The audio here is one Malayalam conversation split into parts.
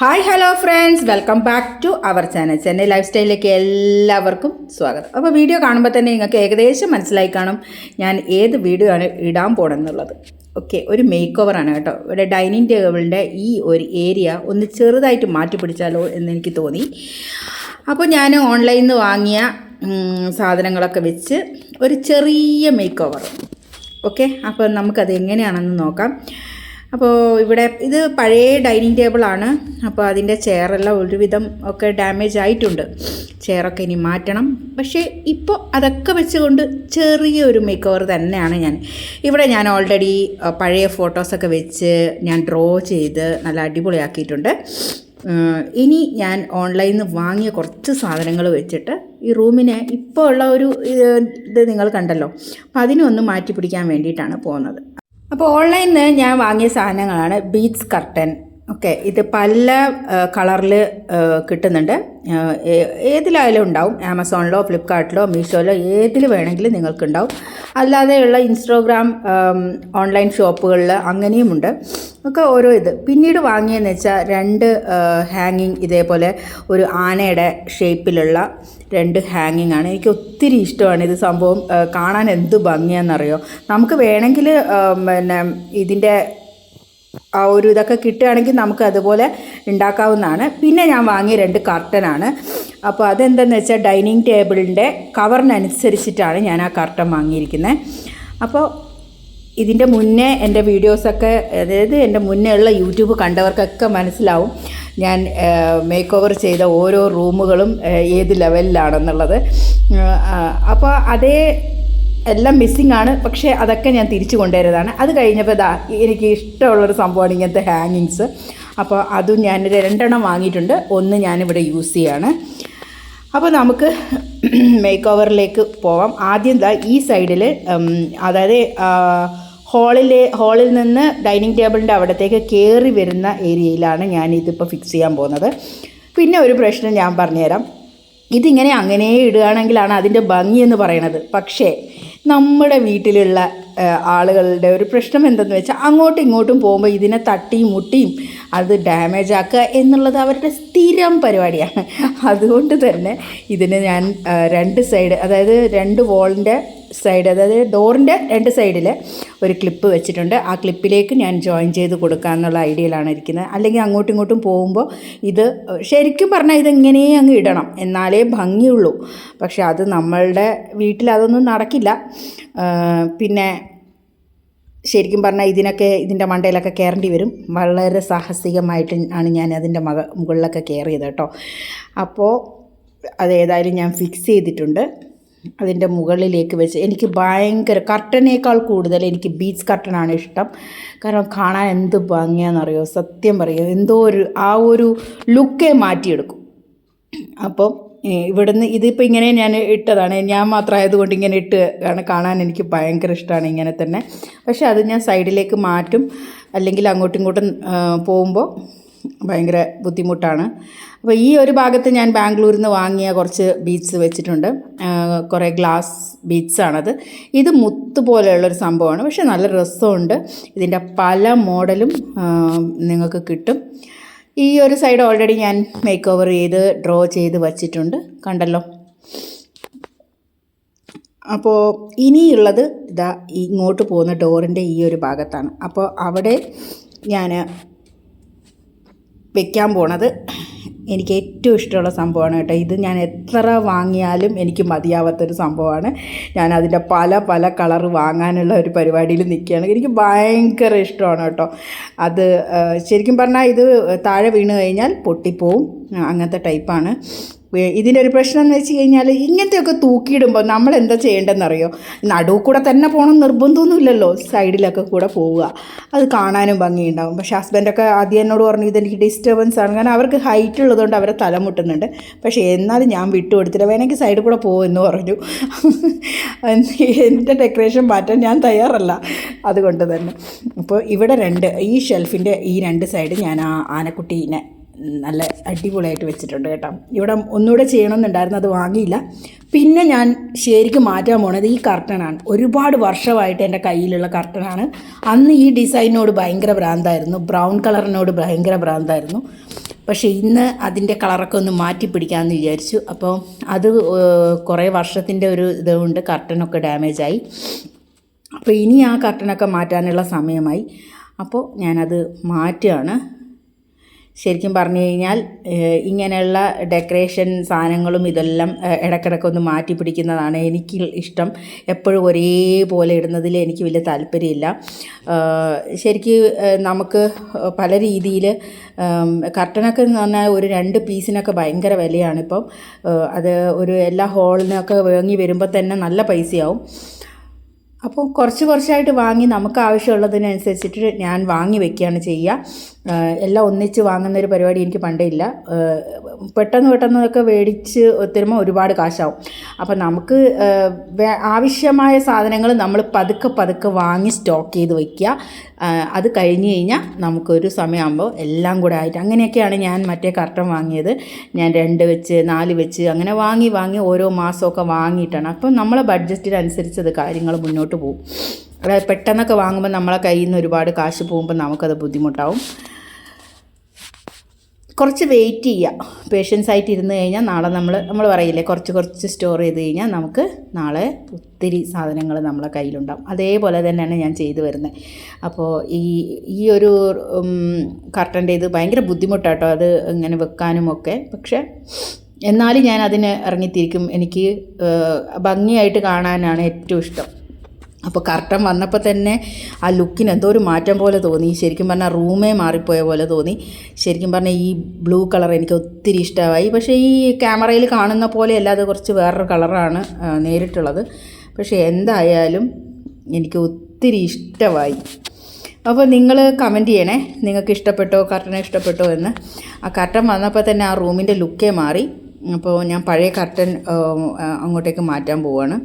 Hi hello friends welcome back to our channel Chennai life സ്റ്റൈലിലേക്ക് എല്ലാവർക്കും സ്വാഗതം. അപ്പോൾ വീഡിയോ കാണുമ്പോൾ തന്നെ നിങ്ങൾക്ക് ഏകദേശം മനസ്സിലായി കാണും ഞാൻ ഏത് വീഡിയോ ആണ് ഇടാൻ പോണെന്നുള്ളത്. ഓക്കെ ഒരു മേക്ക് ഓവറാണ് കേട്ടോ. ഇവിടെ ഡൈനിങ് ടേബിളിന്റെ ഈ ഒരു ഏരിയ ഒന്ന് ചെറുതായിട്ട് മാറ്റി പിടിച്ചാലോ എന്ന് എനിക്ക് തോന്നി. അപ്പോൾ ഞാൻ ഓൺലൈനിൽ നിന്ന് വാങ്ങിയ സാധനങ്ങളൊക്കെ വെച്ച് ഒരു ചെറിയ മേക്ക് ഓവർ ഓക്കെ അപ്പോൾ നമുക്കത് എങ്ങനെയാണെന്ന് നോക്കാം. അപ്പോൾ ഇവിടെ ഇത് പഴയ ഡൈനിങ് ടേബിളാണ് അപ്പോൾ അതിന്റെ ചെയറെല്ലാം ഒരുവിധം ഒക്കെ ഡാമേജ് ആയിട്ടുണ്ട്. ചെയറൊക്കെ ഇനി മാറ്റണം. പക്ഷേ ഇപ്പോൾ അതൊക്കെ വെച്ചുകൊണ്ട് ചെറിയൊരു മേക്ക് ഓവർ തന്നെയാണ് ഞാൻ. ഇവിടെ ഞാൻ ഓൾറെഡി പഴയ ഫോട്ടോസൊക്കെ വെച്ച് ഞാൻ ഡ്രോ ചെയ്ത് നല്ല അടിപൊളിയാക്കിയിട്ടുണ്ട്. ഇനി ഞാൻ ഓൺലൈനിൽ നിന്ന് വാങ്ങിയ കുറച്ച് സാധനങ്ങൾ വെച്ചിട്ട് ഈ റൂമിനെ ഇപ്പോൾ ഉള്ള ഒരു ഇത് നിങ്ങൾ കണ്ടല്ലോ. അപ്പോൾ അതിനൊന്ന് മാറ്റി പിടിക്കാൻ വേണ്ടിയിട്ടാണ് പോകുന്നത്. അപ്പോൾ ഓൺലൈനിൽ നിന്ന് ഞാൻ വാങ്ങിയ സാധനങ്ങളാണ് ബീറ്റ്സ് കർട്ടൻ ഓക്കെ ഇത് പല കളറിൽ കിട്ടുന്നുണ്ട്. ഏതിലായാലും ഉണ്ടാവും. ആമസോണിലോ ഫ്ലിപ്കാർട്ടിലോ മീഷോയിലോ ഏതിൽ വേണമെങ്കിലും നിങ്ങൾക്കുണ്ടാവും. അല്ലാതെയുള്ള ഇൻസ്റ്റാഗ്രാം ഓൺലൈൻ ഷോപ്പുകളിൽ അങ്ങനെയുമുണ്ട്. ഒക്കെ ഓരോ ഇത്. പിന്നീട് വാങ്ങിയെന്ന് വെച്ചാൽ രണ്ട് ഹാങ്ങിങ് ഇതേപോലെ ഒരു ആനയുടെ ഷേപ്പിലുള്ള രണ്ട് ഹാങ്ങിങ് ആണ്. എനിക്ക് ഒത്തിരി ഇഷ്ടമാണ് ഇത് സംഭവം കാണാൻ എന്ത് ഭംഗിയാണെന്നറിയോ നമുക്ക് വേണമെങ്കിൽ പിന്നെ ഇതിന്റെ ആ ഒരു ഇതൊക്കെ കിട്ടുകയാണെങ്കിൽ നമുക്ക് അതുപോലെ ഉണ്ടാക്കാവുന്നതാണ്. പിന്നെ ഞാൻ വാങ്ങിയ രണ്ട് കർട്ടനാണ്. അപ്പോൾ അതെന്താണെന്ന് വെച്ചാൽ ഡൈനിങ് ടേബിളിന്റെ കവറിനനുസരിച്ചിട്ടാണ് ഞാൻ ആ കർട്ടൻ വാങ്ങിയിരിക്കുന്നത്. അപ്പോൾ ഇതിന്റെ മുന്നേ എന്റെ വീഡിയോസൊക്കെ അതായത് എന്റെ മുന്നേ ഉള്ള യൂട്യൂബ് കണ്ടവർക്കൊക്കെ മനസ്സിലാവും ഞാൻ മേക്ക് ഓവർ ചെയ്ത ഓരോ റൂമുകളും ഏത് ലെവലിലാണെന്നുള്ളത് അപ്പോൾ അതേ എല്ലാം മിസ്സിങ് ആണ്. പക്ഷേ അതൊക്കെ ഞാൻ തിരിച്ചു കൊണ്ടുവരുന്നതാണ്. അത് കഴിഞ്ഞപ്പോൾ ഇതാ എനിക്ക് ഇഷ്ടമുള്ളൊരു സംഭവമാണ് ഇങ്ങനത്തെ ഹാങ്ങിങ്സ് അപ്പോൾ അതും ഞാൻ രണ്ടെണ്ണം വാങ്ങിയിട്ടുണ്ട്. ഒന്ന് ഞാനിവിടെ യൂസ് ചെയ്യാണ്. അപ്പോൾ നമുക്ക് മേക്ക് ഓവറിലേക്ക് പോവാം. ആദ്യം ദാ ഈ സൈഡിൽ അതായത് ഹാളിലെ ഹാളിൽ നിന്ന് ഡൈനിങ് ടേബിളിന്റെ അവിടത്തേക്ക് കയറി വരുന്ന ഏരിയയിലാണ് ഞാൻ ഇതിപ്പോൾ ഫിക്സ് ചെയ്യാൻ പോകുന്നത്. പിന്നെ ഒരു പ്രശ്നം ഞാൻ പറഞ്ഞുതരാം. ഇതിങ്ങനെ അങ്ങനെ ഇടുകയാണെങ്കിലാണ് അതിന്റെ ഭംഗി എന്ന് പറയണത്. പക്ഷേ നമ്മുടെ വീട്ടിലുള്ള ആളുകളുടെ ഒരു പ്രശ്നം എന്തെന്ന് വെച്ചാൽ അങ്ങോട്ടും ഇങ്ങോട്ടും പോകുമ്പോൾ ഇതിനെ തട്ടിയും മുട്ടിയും അത് ഡാമേജ് ആക്കുക എന്നുള്ളത് അവരുടെ സ്ഥിരം പരിപാടിയാണ്. അതുകൊണ്ട് തന്നെ ഇതിന് ഞാൻ രണ്ട് സൈഡ് അതായത് രണ്ട് വോളിന്റെ സൈഡ് അതായത് ഡോറിന്റെ രണ്ട് സൈഡിൽ ഒരു ക്ലിപ്പ് വെച്ചിട്ടുണ്ട്. ആ ക്ലിപ്പിലേക്ക് ഞാൻ ജോയിൻ ചെയ്ത് കൊടുക്കുക എന്നുള്ള ഐഡിയയിലാണ് ഇരിക്കുന്നത്. അല്ലെങ്കിൽ അങ്ങോട്ടും ഇങ്ങോട്ടും പോകുമ്പോൾ ഇത് ശരിക്കും പറഞ്ഞാൽ ഇതെങ്ങനെ അങ്ങ് ഇടണം. എന്നാലേ ഭംഗിയുള്ളൂ. പക്ഷെ അത് നമ്മളുടെ വീട്ടിൽ അതൊന്നും നടക്കില്ല. പിന്നെ ശരിക്കും പറഞ്ഞാൽ ഇതിനൊക്കെ ഇതിന്റെ മണ്ടയിലൊക്കെ കയറേണ്ടി വരും. വളരെ സാഹസികമായിട്ട് ആണ് ഞാൻ അതിന്റെ മക മുകളിലൊക്കെ കയറിയത് കേട്ടോ. അപ്പോൾ അതേതായാലും ഞാൻ ഫിക്സ് ചെയ്തിട്ടുണ്ട്. അതിന്റെ മുകളിലേക്ക് വെച്ച് എനിക്ക് ഭയങ്കര കർട്ടനേക്കാൾ കൂടുതൽ എനിക്ക് ബീച്ച് കർട്ടനാണ് ഇഷ്ടം. കാരണം കാണാൻ എന്ത് ഭംഗിയാണെന്നറിയോ? സത്യം പറയുമോ എന്തോ ഒരു ആ ഒരു ലുക്കേ മാറ്റിയെടുക്കും. അപ്പോൾ ഇവിടുന്ന് ഇതിപ്പോൾ ഇങ്ങനെ ഞാൻ ഇട്ടതാണ്. ഞാൻ മാത്രമായതുകൊണ്ട് ഇങ്ങനെ ഇട്ട് കാണാൻ എനിക്ക് ഭയങ്കര ഇഷ്ടമാണ് ഇങ്ങനെ തന്നെ. പക്ഷേ അത് ഞാൻ സൈഡിലേക്ക് മാറ്റും. അല്ലെങ്കിൽ അങ്ങോട്ടും ഇങ്ങോട്ടും പോകുമ്പോൾ ഭയങ്കര ബുദ്ധിമുട്ടാണ്. അപ്പോൾ ഈ ഒരു ഭാഗത്ത് ഞാൻ ബാംഗ്ലൂരിൽ നിന്ന് വാങ്ങിയ കുറച്ച് ബീഡ്സ് വെച്ചിട്ടുണ്ട്. കുറേ ഗ്ലാസ് ബീഡ്സ് ഇത് മുത്ത് പോലെയുള്ളൊരു സംഭവമാണ്. പക്ഷേ നല്ല രസമുണ്ട്. ഇതിന്റെ പല മോഡലും നിങ്ങൾക്ക് കിട്ടും. ഈ ഒരു സൈഡ് ഓൾറെഡി ഞാൻ മേക്ക് ഓവർ ചെയ്ത് ഡ്രോ ചെയ്ത് വച്ചിട്ടുണ്ട്. കണ്ടല്ലോ. അപ്പോൾ ഇനിയുള്ളത് ഇതാ ഇങ്ങോട്ട് പോകുന്ന ഡോറിന്റെ ഈ ഒരു ഭാഗത്താണ്. അപ്പോൾ അവിടെ ഞാൻ വെക്കാൻ പോണത് എനിക്ക് ഏറ്റവും ഇഷ്ടമുള്ള സംഭവമാണ് കേട്ടോ. ഇത് ഞാൻ എത്ര വാങ്ങിയാലും എനിക്ക് മതിയാവാത്തൊരു സംഭവമാണ്. ഞാൻ അതിന്റെ പല പല കളർ വാങ്ങാനുള്ള ഒരു പരിപാടിയിൽ നിൽക്കുകയാണ്. എനിക്ക് ഭയങ്കര ഇഷ്ടമാണ് കേട്ടോ. അത് ശരിക്കും പറഞ്ഞാൽ ഇത് താഴെ വീണ് കഴിഞ്ഞാൽ പൊട്ടിപ്പോവും. അങ്ങനത്തെ ടൈപ്പാണ്. ഇതിന്റെ ഒരു പ്രശ്നം എന്ന് വെച്ച് കഴിഞ്ഞാൽ ഇങ്ങനത്തെയൊക്കെ തൂക്കിയിടുമ്പോൾ നമ്മൾ എന്താ ചെയ്യേണ്ടതെന്നറിയോ? നടുവ് കൂടെ തന്നെ പോകണം നിർബന്ധമൊന്നുമില്ലല്ലോ സൈഡിലൊക്കെ കൂടെ പോവുക. അത് കാണാനും ഭംഗിയുണ്ടാവും. പക്ഷേ ഹസ്ബൻഡൊക്കെ ആദ്യം എന്നോട് പറഞ്ഞു ഇതെനിക്ക് ഡിസ്റ്റർബൻസ് ആണ്. കാരണം അവർക്ക് ഹൈറ്റ് ഉള്ളതുകൊണ്ട് അവരെ തല മുട്ടുന്നുണ്ട്. പക്ഷേ എന്നാലും ഞാൻ വിട്ടുകൊടുത്തില്ല വേണമെങ്കിൽ സൈഡിൽ കൂടെ പോകുമെന്ന് പറഞ്ഞു. എന്റെ ഡെക്കറേഷൻ മാറ്റാൻ ഞാൻ തയ്യാറല്ല. അതുകൊണ്ട് തന്നെ. അപ്പോൾ ഇവിടെ രണ്ട് ഈ ഷെൽഫിന്റെ ഈ രണ്ട് സൈഡ് ഞാൻ ആ ആനക്കുട്ടീനെ നല്ല അടിപൊളിയായിട്ട് വെച്ചിട്ടുണ്ട് കേട്ടോ. ഇവിടെ ഒന്നുകൂടെ ചെയ്യണമെന്നുണ്ടായിരുന്നു അത് വാങ്ങിയില്ല. പിന്നെ ഞാൻ ശരിക്കും മാറ്റാൻ പോണത് ഈ കർട്ടനാണ്. ഒരുപാട് വർഷമായിട്ട് എന്റെ കയ്യിലുള്ള കർട്ടനാണ്. അന്ന് ഈ ഡിസൈനോട് ഭയങ്കര ഭ്രാന്തായിരുന്നു. ബ്രൗൺ കളറിനോട് ഭയങ്കര ഭ്രാന്തായിരുന്നു. പക്ഷേ ഇന്ന് അതിന്റെ കളറൊക്കെ ഒന്ന് മാറ്റി പിടിക്കാമെന്ന് വിചാരിച്ചു. അപ്പോൾ അത് കുറേ വർഷത്തിന്റെ ഒരു ഇതുകൊണ്ട് കർട്ടനൊക്കെ ഡാമേജായി. അപ്പോൾ ഇനി ആ കർട്ടനൊക്കെ മാറ്റാനുള്ള സമയമായി. അപ്പോൾ ഞാനത് മാറ്റുകയാണ്. ശരിക്കും പറഞ്ഞു കഴിഞ്ഞാൽ ഇങ്ങനെയുള്ള ഡെക്കറേഷൻ സാധനങ്ങളും ഇതെല്ലാം ഒന്ന് മാറ്റി പിടിക്കുന്നതാണ് എനിക്ക് ഇഷ്ടം. എപ്പോഴും ഒരേപോലെ ഇടുന്നതിൽ എനിക്ക് വലിയ താല്പര്യമില്ല. ശരിക്കും നമുക്ക് പല രീതിയിൽ കർട്ടനൊക്കെ എന്ന് പറഞ്ഞാൽ ഒരു രണ്ട് പീസിനൊക്കെ ഭയങ്കര വിലയാണ് ഇപ്പം. അത് ഒരു എല്ലാ ഹോളിനൊക്കെ വാങ്ങി വരുമ്പോൾ തന്നെ നല്ല പൈസയാവും. അപ്പോൾ കുറച്ച് കുറച്ചായിട്ട് വാങ്ങി നമുക്ക് ആവശ്യമുള്ളതിനനുസരിച്ചിട്ട് ഞാൻ വാങ്ങി വെക്കുകയാണ് ചെയ്യുക. എല്ലാം ഒന്നിച്ച് വാങ്ങുന്ന ഒരു പരിപാടി എനിക്ക് പണ്ടേ ഇല്ല. പെട്ടെന്ന് പെട്ടെന്നൊക്കെ മേടിച്ച് തരുമ്പോൾ ഒരുപാട് കാശാവും. അപ്പോൾ നമുക്ക് ആവശ്യമായ സാധനങ്ങൾ നമ്മൾ പതുക്കെ പതുക്കെ വാങ്ങി സ്റ്റോക്ക് ചെയ്ത് വയ്ക്കുക അത് കഴിഞ്ഞ് കഴിഞ്ഞാൽ നമുക്കൊരു സമയമാകുമ്പോൾ എല്ലാം കൂടെ ആയിട്ട് അങ്ങനെയൊക്കെയാണ് ഞാൻ മറ്റേ കർട്ടൻ വാങ്ങിയത്. ഞാൻ രണ്ട് വെച്ച് നാല് വെച്ച് അങ്ങനെ വാങ്ങി വാങ്ങി ഓരോ മാസമൊക്കെ വാങ്ങിയിട്ടാണ്. അപ്പം നമ്മളെ ബഡ്ജറ്റിനനുസരിച്ച് അത് കാര്യങ്ങൾ മുന്നോട്ട് പോകും അതായത് പെട്ടെന്നൊക്കെ വാങ്ങുമ്പോൾ നമ്മളെ കയ്യിൽ നിന്ന് ഒരുപാട് കാശ് പോകുമ്പോൾ നമുക്കത് ബുദ്ധിമുട്ടാവും. കുറച്ച് വെയിറ്റ് ചെയ്യുക പേഷ്യൻസ് ആയിട്ട് ഇരുന്ന് കഴിഞ്ഞാൽ നാളെ നമ്മൾ നമ്മൾ പറയില്ലേ കുറച്ച് കുറച്ച് സ്റ്റോർ ചെയ്ത് കഴിഞ്ഞാൽ നമുക്ക് നാളെ ഒത്തിരി സാധനങ്ങൾ നമ്മളെ കയ്യിലുണ്ടാവും. അതേപോലെ തന്നെയാണ് ഞാൻ ചെയ്തു വരുന്നത് അപ്പോൾ ഈ ഈ ഒരു കർട്ടന്റെ ഇത് ഭയങ്കര ബുദ്ധിമുട്ടാട്ടോ അത് ഇങ്ങനെ വെക്കാനും ഒക്കെ. പക്ഷേ എന്നാലും ഞാൻ അതിന് ഇറങ്ങിത്തിരിക്കും. എനിക്ക് ഭംഗിയായിട്ട് കാണാനാണ് ഏറ്റവും ഇഷ്ടം. അപ്പോൾ കർട്ടൻ വന്നപ്പോൾ തന്നെ ആ ലുക്കിന് എന്തോ ഒരു മാറ്റം പോലെ തോന്നി. ശരിക്കും പറഞ്ഞാൽ റൂമേ മാറിപ്പോയ പോലെ തോന്നി. ശരിക്കും പറഞ്ഞാൽ ഈ ബ്ലൂ കളർ എനിക്ക് ഒത്തിരി ഇഷ്ടമായി. പക്ഷേ ഈ ക്യാമറയിൽ കാണുന്ന പോലെയല്ല അത് കുറച്ച് വേറൊരു കളറാണ് നേരിട്ടുള്ളത്. പക്ഷേ എന്തായാലും എനിക്ക് ഒത്തിരി ഇഷ്ടമായി. അപ്പോൾ നിങ്ങൾ കമന്റ് ചെയ്യണേ. നിങ്ങൾക്ക് ഇഷ്ടപ്പെട്ടോ കർട്ടനെ ഇഷ്ടപ്പെട്ടോ എന്ന്. ആ കർട്ടൻ വന്നപ്പോൾ തന്നെ ആ റൂമിന്റെ ലുക്കേ മാറി. അപ്പോൾ ഞാൻ പഴയ കർട്ടൻ അങ്ങോട്ടേക്ക് മാറ്റാൻ പോവാണ്.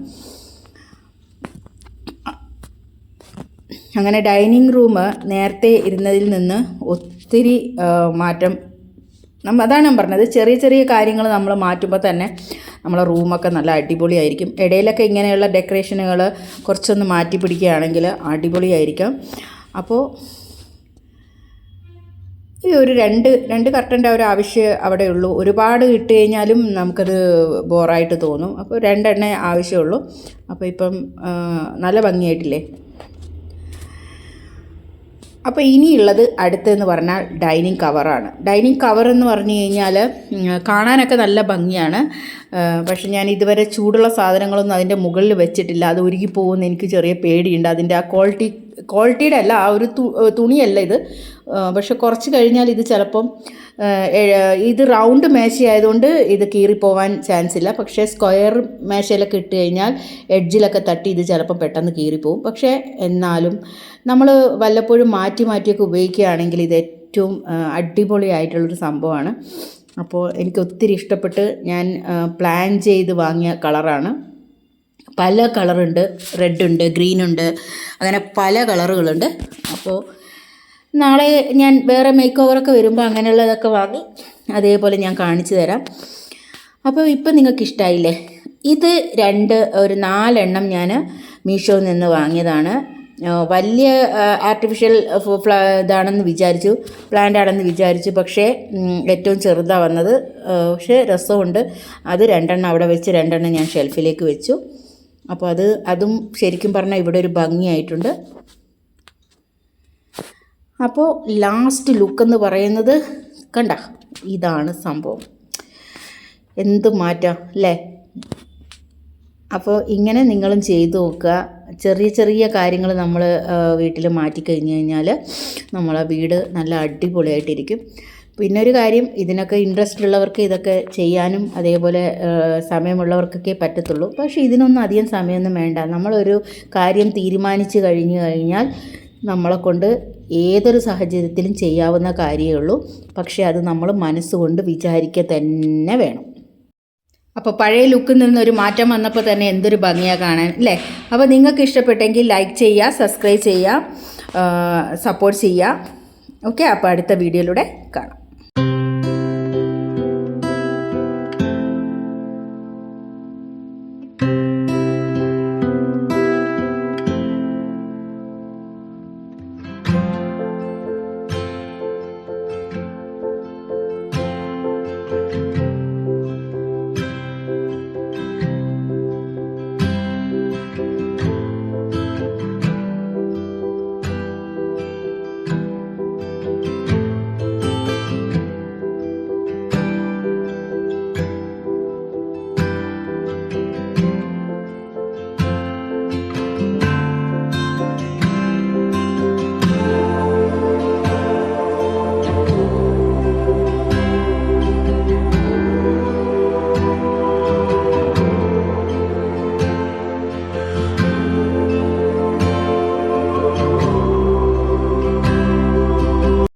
അങ്ങനെ ഡൈനിങ് റൂം നേരത്തെ ഇരുന്നതിൽ നിന്ന് ഒത്തിരി മാറ്റം. നമ്മൾ അതാണ് ഞാൻ പറഞ്ഞത്. ചെറിയ ചെറിയ കാര്യങ്ങൾ നമ്മൾ മാറ്റുമ്പോൾ തന്നെ നമ്മളെ റൂമൊക്കെ നല്ല അടിപൊളിയായിരിക്കും. ഇടയിലൊക്കെ ഇങ്ങനെയുള്ള ഡെക്കറേഷനുകൾ കുറച്ചൊന്ന് മാറ്റി പിടിക്കുകയാണെങ്കിൽ അടിപൊളിയായിരിക്കും. അപ്പോൾ ഈ ഒരു രണ്ട് രണ്ട് കർട്ടന്റെ ഒരു ആവശ്യം അവിടെ ഉള്ളൂ. ഒരുപാട് ഇട്ട് കഴിഞ്ഞാലും നമുക്കത് ബോറായിട്ട് തോന്നും. അപ്പോൾ രണ്ടെണ്ണേ ആവശ്യമുള്ളൂ. അപ്പോൾ ഇപ്പം നല്ല ഭംഗിയായിട്ടില്ലേ? അപ്പോൾ ഇനിയുള്ളത് അടുത്തെന്ന് പറഞ്ഞാൽ ഡൈനിങ് കവറാണ്. ഡൈനിങ് കവർ എന്ന് പറഞ്ഞു കഴിഞ്ഞാൽ കാണാനൊക്കെ നല്ല ഭംഗിയാണ്. പക്ഷെ ഞാൻ ഇതുവരെ ചൂടുള്ള സാധനങ്ങളൊന്നും അതിന്റെ മുകളിൽ വെച്ചിട്ടില്ല. അത് ഉരുകി പോകുമെന്ന് എനിക്ക് ചെറിയ പേടിയുണ്ട്. അതിന്റെ ആ ക്വാളിറ്റി ക്വാളിറ്റിയുടെ അല്ല ആ ഒരു തുണിയല്ല ഇത്. പക്ഷെ കുറച്ച് കഴിഞ്ഞാൽ ഇത് ചിലപ്പം ഇത് റൗണ്ട് മേശയായതുകൊണ്ട് ഇത് കീറിപ്പോവാൻ ചാൻസ് ഇല്ല പക്ഷേ സ്ക്വയർ മേശയിലൊക്കെ ഇട്ട് കഴിഞ്ഞാൽ എഡ്ജിലൊക്കെ തട്ടി ഇത് ചിലപ്പം പെട്ടെന്ന് കീറിപ്പോവും. പക്ഷേ എന്നാലും നമ്മൾ വല്ലപ്പോഴും മാറ്റി മാറ്റിയൊക്കെ ഉപയോഗിക്കുകയാണെങ്കിൽ ഇത് ഏറ്റവും അടിപൊളിയായിട്ടുള്ളൊരു സംഭവമാണ്. അപ്പോൾ എനിക്ക് ഒത്തിരി ഇഷ്ടപ്പെട്ട് ഞാൻ പ്ലാൻ ചെയ്ത് വാങ്ങിയ കളറാണ്. പല കളറുണ്ട്. റെഡ് ഉണ്ട് ഗ്രീൻ ഉണ്ട് അങ്ങനെ പല കളറുകളുണ്ട്. അപ്പോൾ നാളെ ഞാൻ വേറെ മേക്ക് ഓവറൊക്കെ വരുമ്പോൾ അങ്ങനെയുള്ളതൊക്കെ വാങ്ങി അതേപോലെ ഞാൻ കാണിച്ചു തരാം. അപ്പോൾ ഇപ്പം നിങ്ങൾക്ക് ഇഷ്ടമായില്ലേ ഇത് രണ്ട് ഒരു നാലെണ്ണം ഞാൻ മീഷോയിൽ നിന്ന് വാങ്ങിയതാണ്. വലിയ ആർട്ടിഫിഷ്യൽ ഇതാണെന്ന് വിചാരിച്ചു. പ്ലാന്റ് ആണെന്ന് വിചാരിച്ചു. പക്ഷേ ഏറ്റവും ചെറുതാണ് വന്നത്. പക്ഷേ രസമുണ്ട്. അത് രണ്ടെണ്ണം അവിടെ വെച്ച് രണ്ടെണ്ണം ഞാൻ ഷെൽഫിലേക്ക് വെച്ചു. അപ്പോൾ അത് അതും ശരിക്കും പറഞ്ഞാൽ ഇവിടെ ഒരു ഭംഗിയായിട്ടുണ്ട്. അപ്പോൾ ലാസ്റ്റ് ലുക്ക് എന്ന് പറയുന്നത് കണ്ട ഇതാണ് സംഭവം. എന്ത് മാറ്റം അല്ലേ? അപ്പോൾ ഇങ്ങനെ നിങ്ങളും ചെയ്തു നോക്കുക. ചെറിയ ചെറിയ കാര്യങ്ങൾ നമ്മൾ വീട്ടിൽ മാറ്റി കഴിഞ്ഞ് കഴിഞ്ഞാൽ നമ്മളെ വീട് നല്ല അടിപൊളിയായിട്ടിരിക്കും. പിന്നെ ഒരു കാര്യം ഇതിനൊക്കെ ഇൻട്രസ്റ്റ് ഉള്ളവർക്ക് ഇതൊക്കെ ചെയ്യാനും അതേപോലെ സമയമുള്ളവർക്കൊക്കെ പറ്റത്തുള്ളൂ. പക്ഷേ ഇതിനൊന്നും അധികം സമയമൊന്നും വേണ്ട. നമ്മളൊരു കാര്യം തീരുമാനിച്ചു കഴിഞ്ഞു കഴിഞ്ഞാൽ നമ്മളെ കൊണ്ട് ഏതൊരു സാഹചര്യത്തിലും ചെയ്യാവുന്ന കാര്യമേ ഉള്ളൂ. പക്ഷേ അത് നമ്മൾ മനസ്സുകൊണ്ട് വിചാരിക്കുക തന്നെ വേണം. അപ്പോൾ പഴയ ലുക്കിൽ നിന്നൊരു മാറ്റം വന്നപ്പോൾ തന്നെ എന്തൊരു ഭംഗിയാണ് കാണാൻ അല്ലേ? അപ്പോൾ നിങ്ങൾക്ക് ഇഷ്ടപ്പെട്ടെങ്കിൽ ലൈക്ക് ചെയ്യുക സബ്സ്ക്രൈബ് ചെയ്യുക സപ്പോർട്ട് ചെയ്യുക. ഓക്കെ അപ്പോൾ അടുത്ത വീഡിയോയിലൂടെ കാണാം.